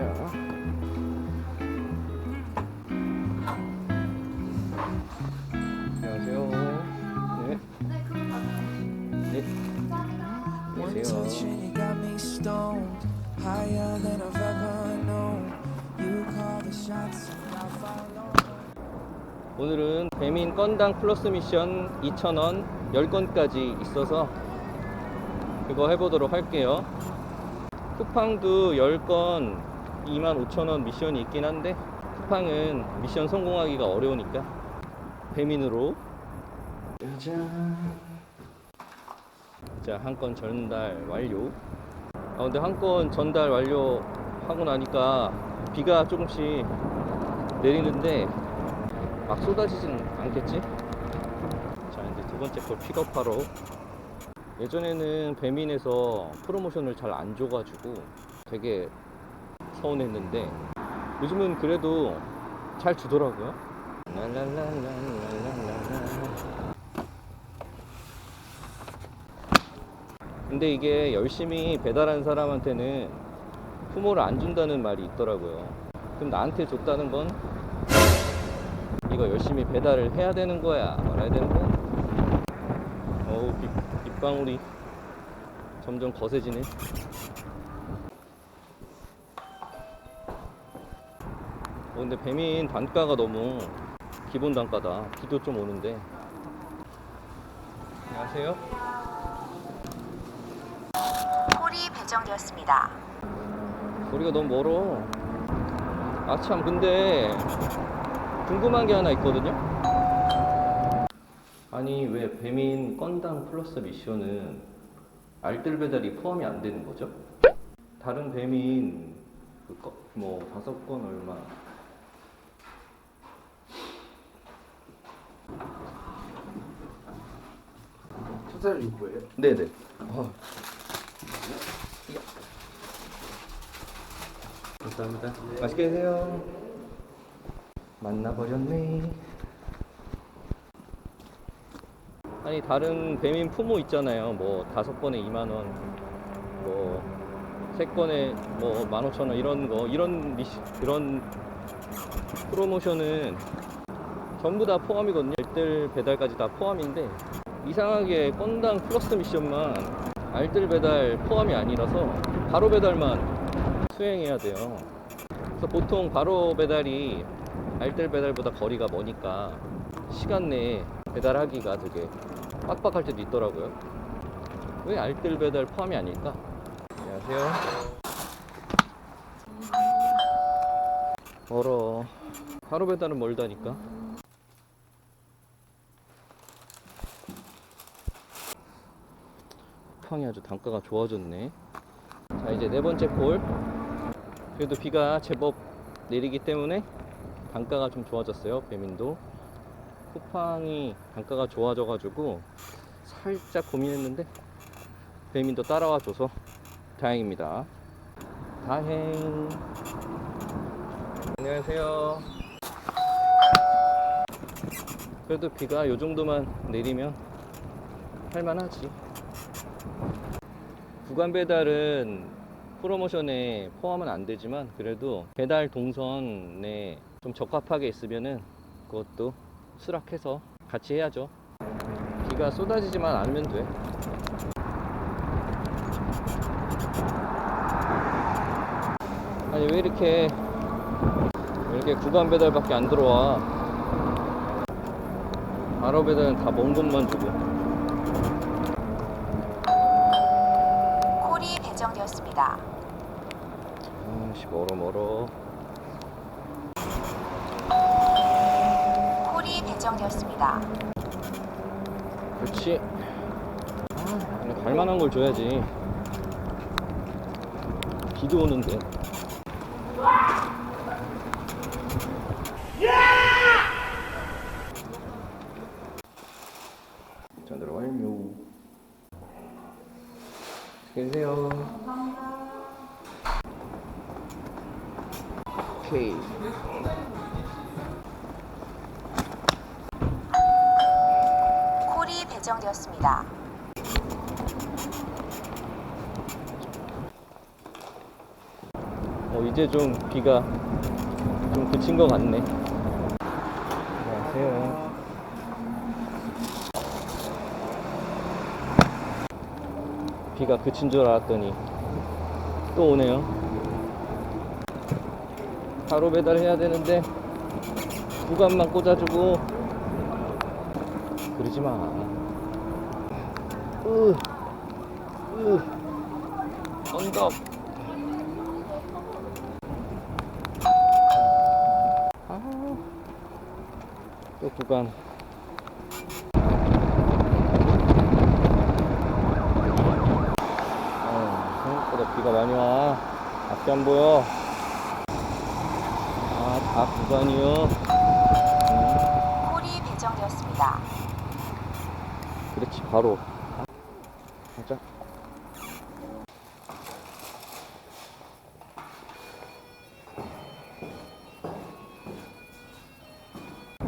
가자. 안녕하세요. 네. 네. 안녕하세요. 오늘은 배민 건당 플러스 미션 2,000원 10건까지 있어서 그거 해보도록 할게요. 쿠팡도 10건 25,000원 미션이 있긴 한데 쿠팡은 미션 성공하기가 어려우니까 배민으로 짜잔 자, 한 건 전달 완료. 아, 근데 한 건 전달 완료 하고 나니까 비가 조금씩 내리는데 막 쏟아지진 않겠지? 자, 이제 두 번째 걸 픽업하러. 예전에는 배민에서 프로모션을 잘 안 줘가지고 되게 서운했는데 요즘은 그래도 잘 주더라고요. 근데 이게 열심히 배달한 사람한테는 후모를 안 준다는 말이 있더라고요. 그럼 나한테 줬다는 건 이거 열심히 배달을 해야 되는 거야 말아야 되는 거야 어우 빗, 빗방울이 점점 거세지네 근데 배민 단가가 너무 기본 단가다. 비도 좀 오는데. 안녕하세요. 홀이 배정되었습니다. 거리가 너무 멀어. 아 참 근데 궁금한 게 하나 있거든요? 아니 왜 배민 건당 플러스 미션은 알뜰 배달이 포함이 안 되는 거죠? 다른 배민 그 거- 뭐 다섯 건 얼마 토탈 요구예요? 네네. 어. 감사합니다. 맛있게 드세요. 만나버렸네. 아니 다른 배민 품목 있잖아요. 뭐 다섯 건에 2만 원 뭐세 건에 뭐 15,000원 이런 거 이런 미시, 이런 프로모션은 전부 다 포함이거든요. 알뜰 배달까지 다 포함인데 이상하게 건당 플러스 미션만 알뜰 배달 포함이 아니라서 바로 배달만 수행해야 돼요. 그래서 보통 바로 배달이 알뜰 배달보다 거리가 머니까 시간 내에 배달하기가 되게 빡빡할 때도 있더라고요. 왜 알뜰 배달 포함이 아닐까? 안녕하세요. 멀어. 바로 배달은 멀다니까. 쿠팡이 아주 단가가 좋아졌네. 자, 이제 네 번째 콜. 그래도 비가 제법 내리기 때문에 단가가 좀 좋아졌어요. 배민도. 쿠팡이 단가가 좋아져 가지고 살짝 고민했는데 배민도 따라와 줘서 다행입니다. 다행. 안녕하세요. 그래도 비가 요 정도만 내리면 할만하지. 구간 배달은 프로모션에 포함은 안 되지만 그래도 배달 동선에 좀 적합하게 있으면은 그것도 수락해서 같이 해야죠. 비가 쏟아지지만 않으면 돼. 아니 왜 이렇게 왜 이렇게 구간 배달밖에 안 들어와? 바로 배달은 다먼 곳만 주고. 홀이 배정되었습니다. 아씨 멀어 멀어. 홀이 배정되었습니다. 그렇지. 아, 갈만한 걸 줘야지. 비도 오는데. 전달 완료. 계세요. 홀이 배정되었습니다. 어, 어, 이제 좀 비가 좀 그친 것 같네. 안녕하세요. 비가 그친 줄 알았더니 또 오네요. 바로 배달해야 되는데 구간만 꽂아주고 그러지 마. 으, 으, 언덕. 아, 또 구간. 어, 생각보다 비가 많이 와. 앞이 안 보여. 아, 다 구간이요. 음, 홀이 배정되었습니다. 그렇지, 바로. 가자.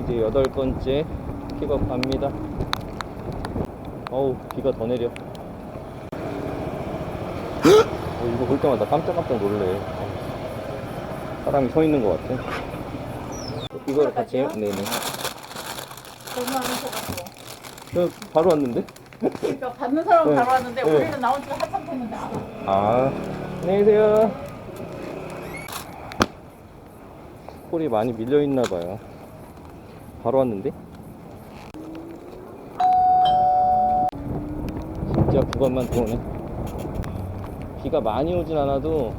이제 여덟 번째 픽업 갑니다. 어우, 비가 더 내려. 어, 이거 볼 때마다 깜짝깜짝 놀래. 어, 사람이 서 있는 것 같아. 이걸 같이 해요? 네네. 얼마 안 하셔가지고. 저 바로 왔는데? 그러니까 받는 사람은 네. 바로 왔는데 네. 우리는 나온 지가 한참 됐는데 안 와. 아, 안녕히 계세요. 콜이 많이 밀려있나 봐요. 바로 왔는데? 진짜 구간만 들어오네. 비가 많이 오진 않아도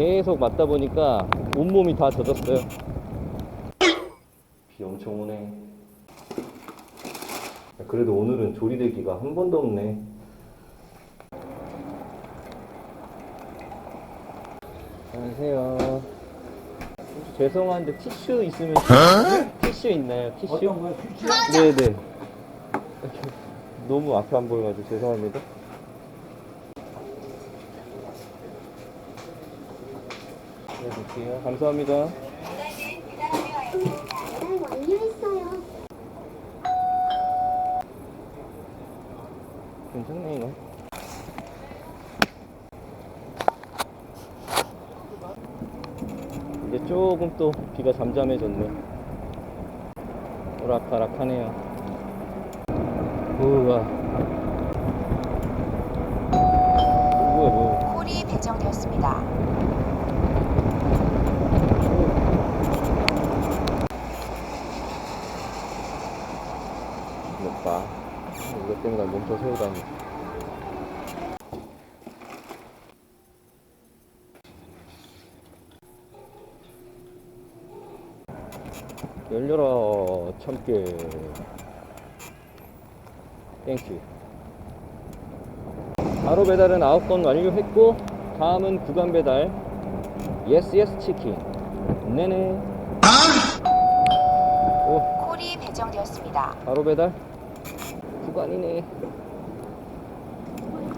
계속 맞다 보니까 온몸이 다 젖었어요. 비 엄청 오네. 그래도 오늘은 조리대기가 한 번도 없네. 안녕하세요. 혹시 죄송한데 티슈 있으면 티슈 있나요? 티슈? 어떤 거요? 티슈? 네네. 너무 앞에 안 보여가지고 죄송합니다. 네, 볼게요. 감사합니다. 괜찮네 이거. 이제 조금 또 비가 잠잠해졌네. 오락가락하네요. 우와. 뭐야 배정되었습니다. 이것 봐. 나 멈춰 세우다니. 열려라, 참깨. 땡큐. 바로 배달은 9건 완료했고, 다음은 구간 배달. 예스 예스 치킨. 네네. 오, 홀이 배정되었습니다. 바로 배달 구간이네.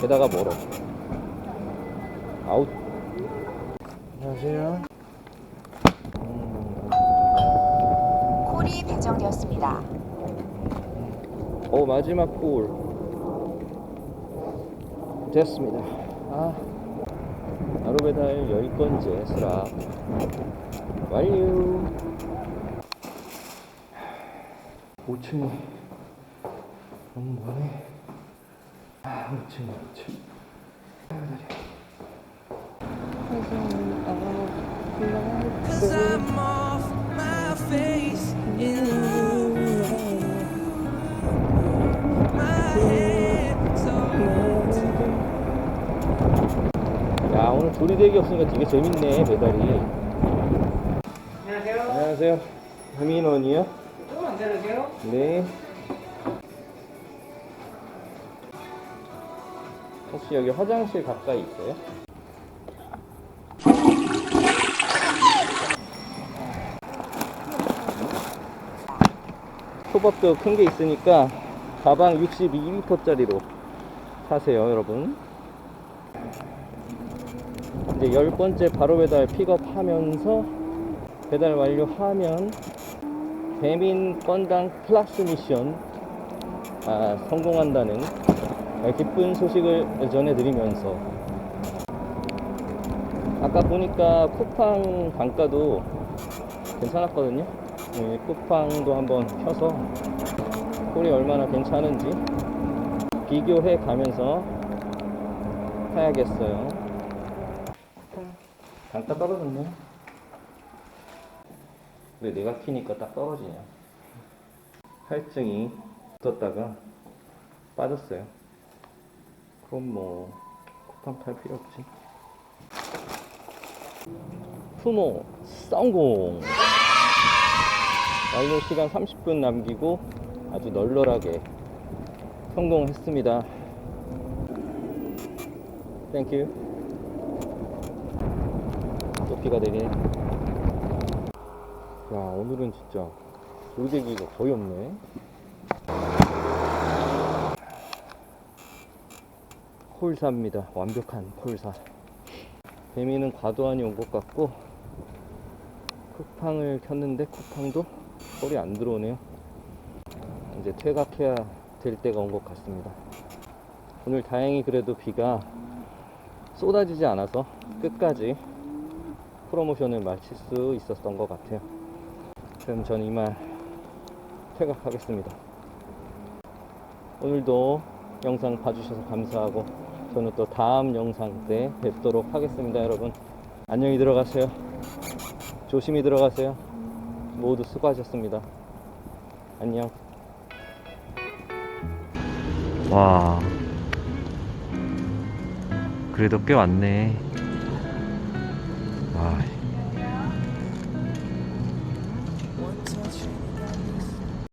게다가 멀어. 아웃. 안녕하세요. 음, 홀이 배정되었습니다. 어 마지막 골. 됐습니다. 아. 바로 배달 10건째 스랍 완료. 5층이 너무 머네 아 5층 5층 Cause I'm off my face in you. My head so 야 오늘 조리대기 없으니까 되게 재밌네 배달이 안녕하세요. 안녕하세요 하민원이요? 조금만 기다려주세요. 네 혹시 여기 화장실 가까이 있어요? 초밥도 큰 게 있으니까 가방 62리터짜리로 사세요 여러분 이제 열 번째 바로 배달 픽업하면서 배달 완료하면 배민 건당 플러스 미션 아, 성공한다는 기쁜 소식을 전해드리면서 아까 보니까 쿠팡 단가도 괜찮았거든요. 네, 쿠팡도 한번 켜서 콜이 얼마나 괜찮은지 비교해 가면서 타야겠어요. 단가 떨어졌네. 왜 내가 키니까 딱 떨어지냐? 할증이 붙었다가 빠졌어요. 그럼 뭐 쿠팡 탈 필요 없지. 푸모 성공! 완료 시간 30분 남기고 아주 널널하게 성공했습니다. 땡큐. 또 비가 내리네. 야, 오늘은 진짜 돌개기가 거의 없네. 콜사입니다. 완벽한 콜사. 배미는 과도한이 온것 같고 쿠팡을 켰는데 쿠팡도 콜이 안 들어오네요. 이제 퇴각해야 될 때가 온 것 같습니다. 오늘 다행히 그래도 비가 쏟아지지 않아서 끝까지 프로모션을 마칠 수 있었던 것 같아요. 그럼 전 이만 퇴각하겠습니다. 오늘도 영상 봐주셔서 감사하고 저는 또 다음 영상 때 뵙도록 하겠습니다, 여러분. 안녕히 들어가세요. 조심히 들어가세요. 모두 수고하셨습니다. 안녕. 와. 그래도 꽤 왔네.